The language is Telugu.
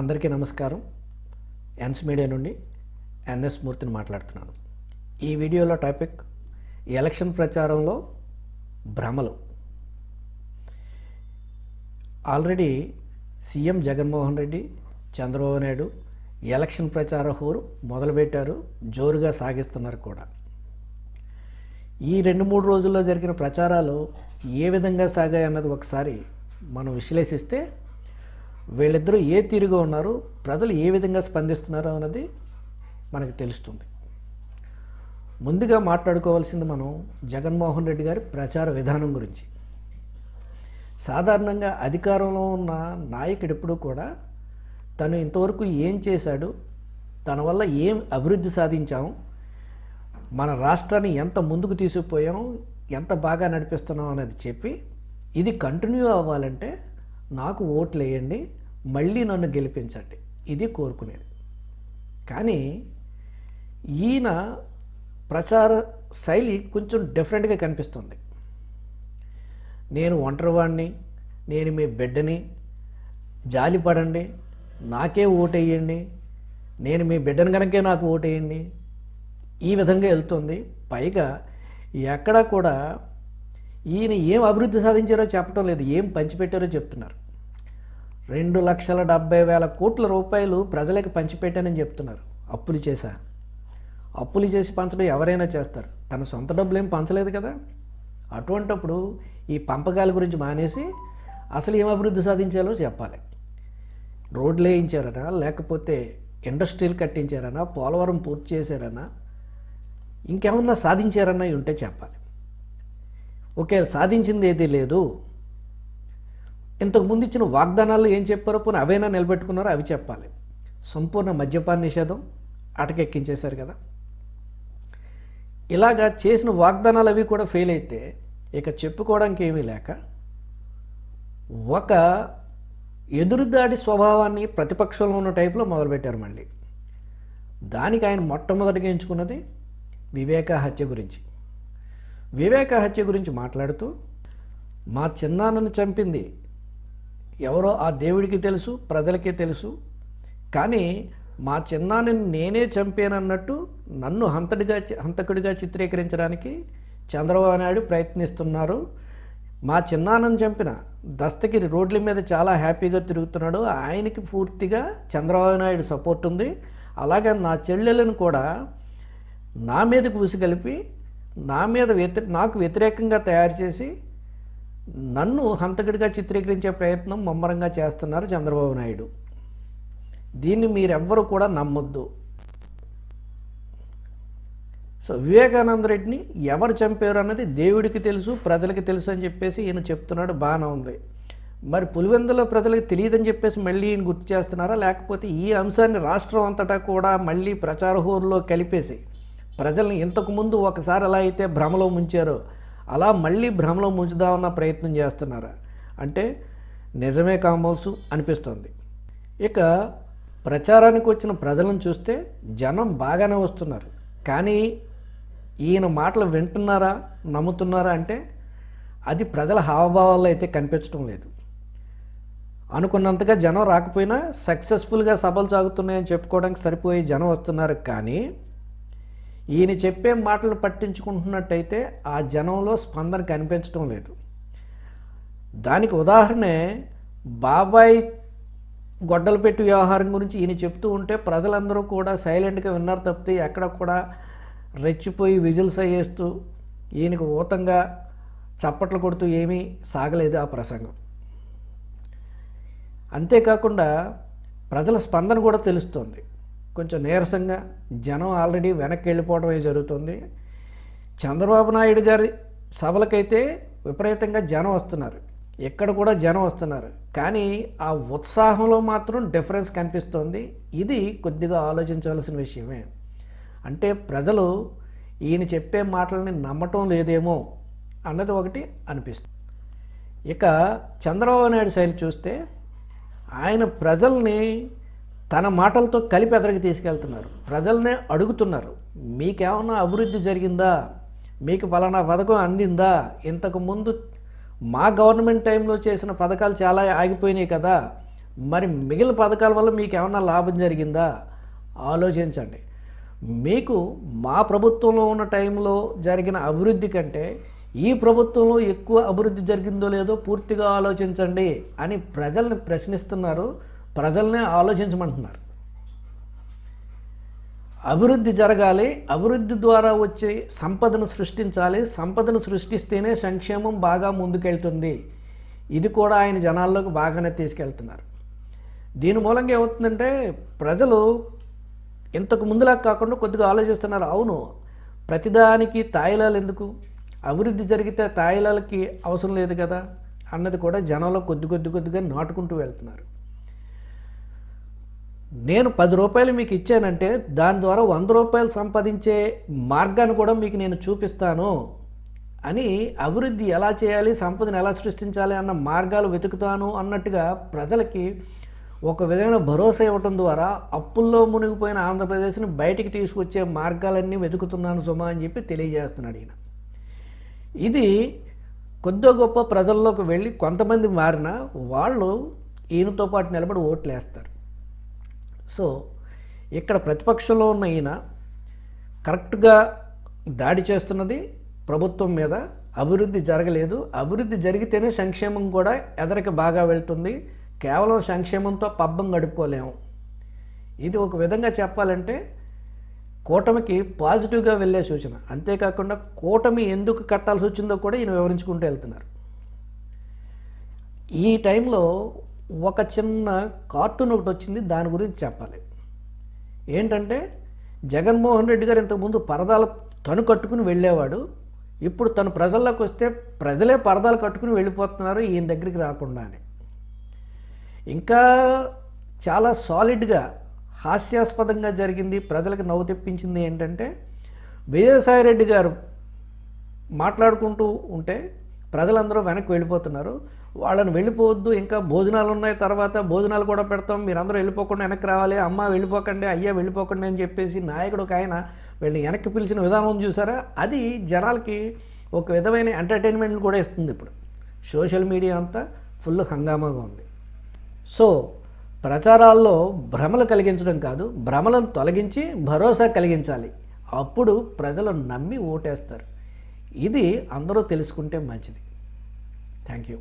అందరికీ నమస్కారం. ఎన్స్ మీడియా నుండి ఎన్ఎస్ మూర్తిని మాట్లాడుతున్నాను. ఈ వీడియోలో టాపిక్ ఎలక్షన్ ప్రచారంలో భ్రమలు. Already CM Jaganmohan Reddy Chandrababu Naidu election ప్రచార హోరు మొదలుపెట్టారు జోరుగా సాగిస్తున్నారు కూడా. ఈ రెండు మూడు రోజుల్లో జరిగిన ప్రచారాలు ఏ విధంగా సాగాయి అన్నది ఒకసారి మనం విశ్లేషిస్తే వీళ్ళిద్దరూ ఏ తీరుగా ఉన్నారు ప్రజలు ఏ విధంగా స్పందిస్తున్నారు అన్నది మనకు తెలుస్తుంది. ముందుగా మాట్లాడుకోవాల్సింది మనం జగన్మోహన్ రెడ్డి గారి ప్రచార విధానం గురించి. సాధారణంగా అధికారంలో ఉన్న నాయకుడు ఎప్పుడూ కూడా తను ఇంతవరకు ఏం చేశాడు తన వల్ల ఏం అభివృద్ధి సాధించాం మన రాష్ట్రాన్ని ఎంత ముందుకు తీసుకుపోయాం ఎంత బాగా నడిపిస్తున్నాం అనేది చెప్పి ఇది కంటిన్యూ అవ్వాలంటే నాకు ఓట్లు వేయండి మళ్ళీ నన్ను గెలిపించండి. ఇది కోరుకునేది. కానీ ఈయన ప్రచార శైలి కొంచెం డిఫరెంట్గా కనిపిస్తుంది. నేను ఒంటరివాడిని నేను మీ బిడ్డని. జాలిపడండి నాకే ఓటేయండి. నేను మీ బిడ్డను కనుకే నాకు ఓటేయండి. ఈ విధంగా వెళ్తుంది. పైగా ఎక్కడా కూడా ఈయన ఏం అభివృద్ధి సాధించారో చెప్పడం లేదు. ఏం పంచిపెట్టారో చెప్తున్నారు. రెండు లక్షల డెబ్బై వేల కోట్ల రూపాయలు ప్రజలకు పంచిపెట్టానని చెప్తున్నారు. అప్పులు చేశా. అప్పులు చేసి పంచడం ఎవరైనా చేస్తారు. తన సొంత డబ్బులు ఏం పంచలేదు కదా. అటువంటప్పుడు ఈ పంపకాల గురించి మానేసి అసలు ఏం అభివృద్ధి సాధించాలో చెప్పాలి. రోడ్లు వేయించారనా? లేకపోతే ఇండస్ట్రీలు కట్టించారనా? పోలవరం పూర్తి చేశారనా? ఇంకేమన్నా సాధించారన్నా ఉంటే చెప్పాలి. ఓకే సాధించింది ఏదీ లేదు ఇంతకు ముందు ఇచ్చిన వాగ్దానాలు ఏం చెప్పారో పోనీ అవైనా నిలబెట్టుకున్నారో అవి చెప్పాలి. సంపూర్ణ మద్యపాన నిషేధం అటకెక్కించేశారు కదా. ఇలాగా చేసిన వాగ్దానాలు అవి కూడా ఫెయిల్ అయితే ఇక చెప్పుకోవడానికి ఏమీ లేక ఒక ఎదురుదాడి స్వభావాన్ని ప్రతిపక్షంలో ఉన్న టైప్లో మొదలుపెట్టారు మళ్ళీ. దానికి ఆయన మొట్టమొదటిగా ఎంచుకున్నది వివేక హత్య గురించి. వివేక హత్య గురించి మాట్లాడుతూ మా చిన్నాన్నను చంపింది ఎవరో ఆ దేవుడికి తెలుసు ప్రజలకే తెలుసు కానీ మా చిన్నాన్నని నేనే చంపానన్నట్టు నన్ను హంతడిగా హంతకుడిగా చిత్రీకరించడానికి చంద్రబాబు నాయుడు ప్రయత్నిస్తున్నారు. మా చిన్నాన్నను చంపిన దస్తగిరి రోడ్ల మీద చాలా హ్యాపీగా తిరుగుతున్నాడు. ఆయనకి పూర్తిగా చంద్రబాబు నాయుడు సపోర్ట్ ఉంది. అలాగే నా చెల్లెలను కూడా నా మీదకు ఉసిగలిపి నా మీద వ్యతిరే నాకు వ్యతిరేకంగా తయారు చేసి నన్ను హంతకుడిగా చిత్రీకరించే ప్రయత్నం ముమ్మరంగా చేస్తున్నారు చంద్రబాబు నాయుడు. దీన్ని మీరెవ్వరు కూడా నమ్మొద్దు. సో వివేకానంద రెడ్డిని ఎవరు చంపారు అన్నది దేవుడికి తెలుసు ప్రజలకి తెలుసు అని చెప్పేసి ఈయన చెప్తున్నాడు బాగానే ఉంది. మరి పులివెందులో ప్రజలకు తెలియదని చెప్పేసి మళ్ళీ ఈయన గుర్తు చేస్తున్నారా? లేకపోతే ఈ అంశాన్ని రాష్ట్రం అంతటా కూడా మళ్ళీ ప్రచార హోరులో కలిపేసి ప్రజల్ని ఇంతకుముందు ఒకసారి ఎలా అయితే భ్రమలో ముంచారో అలా మళ్ళీ భ్రమలో ముంచుదామన్న ప్రయత్నం చేస్తున్నారా? అంటే నిజమే కామోల్సు అనిపిస్తుంది. ఇక ప్రచారానికి వచ్చిన ప్రజలను చూస్తే జనం బాగానే వస్తున్నారు. కానీ ఈయన మాటలు వింటున్నారా నమ్ముతున్నారా అంటే అది ప్రజల హావభావాల్లో అయితే కనిపించడం లేదు. అనుకున్నంతగా జనం రాకపోయినా సక్సెస్ఫుల్గా సభలు సాగుతున్నాయని చెప్పుకోవడానికి సరిపోయే జనం వస్తున్నారు కానీ ఈయన చెప్పే మాటలు పట్టించుకుంటున్నట్టయితే ఆ జనంలో స్పందన కనిపించడం లేదు. దానికి ఉదాహరణే బాబాయ్ గొడ్డలు పెట్టి వ్యవహారం గురించి ఈయన చెప్తూ ఉంటే ప్రజలందరూ కూడా సైలెంట్గా విన్నారు తప్పితే ఎక్కడ కూడా రెచ్చిపోయి విజిల్స్ అయ్యేస్తూ ఈయనకు ఊతంగా చప్పట్లు కొడుతూ ఏమీ సాగలేదు ఆ ప్రసంగం. అంతేకాకుండా ప్రజల స్పందన కూడా తెలుస్తుంది. కొంచెం నీరసంగా జనం ఆల్రెడీ వెనక్కి వెళ్ళిపోవడమే జరుగుతుంది. చంద్రబాబు నాయుడు గారి సభలకైతే విపరీతంగా జనం వస్తున్నారు. ఎక్కడ కూడా జనం వస్తున్నారు. కానీ ఆ ఉత్సాహంలో మాత్రం డిఫరెన్స్ కనిపిస్తోంది. ఇది కొద్దిగా ఆలోచించవలసిన విషయమే. అంటే ప్రజలు ఈయన చెప్పే మాటలని నమ్మటం లేదేమో అన్నది ఒకటి అనిపిస్తుంది. ఇక చంద్రబాబు నాయుడు శైలి చూస్తే ఆయన ప్రజల్ని తన మాటలతో కలిపి ఎదరికి తీసుకెళ్తున్నారు. ప్రజల్నే అడుగుతున్నారు. మీకేమన్నా అభివృద్ధి జరిగిందా? మీకు ఫలానా పథకం అందిందా? ఇంతకుముందు మా గవర్నమెంట్ టైంలో చేసిన పథకాలు చాలా ఆగిపోయినాయి కదా. మరి మిగిలిన పథకాల వల్ల మీకు ఏమన్నా లాభం జరిగిందా? ఆలోచించండి. మీకు మా ప్రభుత్వంలో ఉన్న టైంలో జరిగిన అభివృద్ధి కంటే ఈ ప్రభుత్వంలో ఎక్కువ అభివృద్ధి జరిగిందో లేదో పూర్తిగా ఆలోచించండి అని ప్రజల్ని ప్రశ్నిస్తున్నారు ప్రజల్నే ఆలోచించమంటున్నారు. అభివృద్ధి జరగాలి అభివృద్ధి ద్వారా వచ్చే సంపదను సృష్టించాలి సంపదను సృష్టిస్తేనే సంక్షేమం బాగా ముందుకెళ్తుంది. ఇది కూడా ఆయన జనాల్లోకి బాగానే తీసుకెళ్తున్నారు. దీని మూలంగా ఏమవుతుందంటే ప్రజలు ఇంతకు ముందులా కాకుండా కొద్దిగా ఆలోచిస్తున్నారు. అవును ప్రతిదానికి తాయిలాలు ఎందుకు? అభివృద్ధి జరిగితే తాయిలాలకి అవసరం లేదు కదా అన్నది కూడా జనంలో కొద్ది కొద్ది కొద్దిగా నాటుకుంటూ వెళ్తున్నారు. నేను పది రూపాయలు మీకు ఇచ్చానంటే దాని ద్వారా వంద రూపాయలు సంపాదించే మార్గాన్ని కూడా మీకు నేను చూపిస్తాను అని అభివృద్ధి ఎలా చేయాలి సంపదను ఎలా సృష్టించాలి అన్న మార్గాలు వెతుకుతాను అన్నట్టుగా ప్రజలకి ఒక విధమైన భరోసా ఇవ్వటం ద్వారా అప్పుల్లో మునిగిపోయిన ఆంధ్రప్రదేశ్ని బయటికి తీసుకొచ్చే మార్గాలన్నీ వెతుకుతున్నాను సుమా అని చెప్పి తెలియజేస్తున్నాడు ఈయన. ఇది కొద్దో గొప్ప ప్రజల్లోకి వెళ్ళి కొంతమంది మారిన వాళ్ళు ఈయనతో పాటు నిలబడి ఓట్లు వేస్తారు సో ఇక్కడ ప్రతిపక్షంలో ఉన్న ఈయన కరెక్ట్గా దాడి చేస్తున్నది ప్రభుత్వం మీద అభివృద్ధి జరగలేదు. అభివృద్ధి జరిగితేనే సంక్షేమం కూడా ఎదరికి బాగా వెళ్తుంది. కేవలం సంక్షేమంతో పబ్బం గడుపుకోలేము. ఇది ఒక విధంగా చెప్పాలంటే కూటమికి పాజిటివ్గా వెళ్ళే సూచన. అంతేకాకుండా కూటమి ఎందుకు కట్టాల్సి వచ్చిందో కూడా ఈయన వివరించుకుంటూ వెళ్తున్నారు. ఈ టైంలో ఒక చిన్న కార్టూన్ ఒకటి వచ్చింది దాని గురించి చెప్పాలి. ఏంటంటే జగన్మోహన్ రెడ్డి గారు ఇంతకుముందు పరదాలు తను కట్టుకుని వెళ్ళేవాడు. ఇప్పుడు తను ప్రజల్లోకి వస్తే ప్రజలే పరదాలు కట్టుకుని వెళ్ళిపోతున్నారు ఈయన దగ్గరికి రాకుండా అని ఇంకా చాలా సాలిడ్గా హాస్యాస్పదంగా జరిగింది ప్రజలకు నవ్వు తెప్పించింది ఏంటంటే విజయసాయిరెడ్డి గారు మాట్లాడుకుంటూ ఉంటే ప్రజలందరూ వెనక్కి వెళ్ళిపోతున్నారు. వాళ్ళని వెళ్ళిపోవద్దు ఇంకా భోజనాలు ఉన్నాయి తర్వాత భోజనాలు కూడా పెడతాం మీరందరూ వెళ్ళిపోకుండా వెనక్కి రావాలి అమ్మ వెళ్ళిపోకండి అయ్యా వెళ్ళిపోకండి అని చెప్పేసి నాయకుడు ఒక ఆయన వీళ్ళని వెనక్కి పిలిచిన విధానం చూసారా? అది జనాలకి ఒక విధమైన ఎంటర్టైన్మెంట్ కూడా ఇస్తుంది ఇప్పుడు. సోషల్ మీడియా అంతా ఫుల్ హంగామాగా ఉంది. సో ప్రచారాల్లో భ్రమలు కలిగించడం కాదు భ్రమలను తొలగించి భరోసా కలిగించాలి. అప్పుడు ప్రజలు నమ్మి ఓటేస్తారు. ఇది అందరూ తెలుసుకుంటే మంచిది. Thank you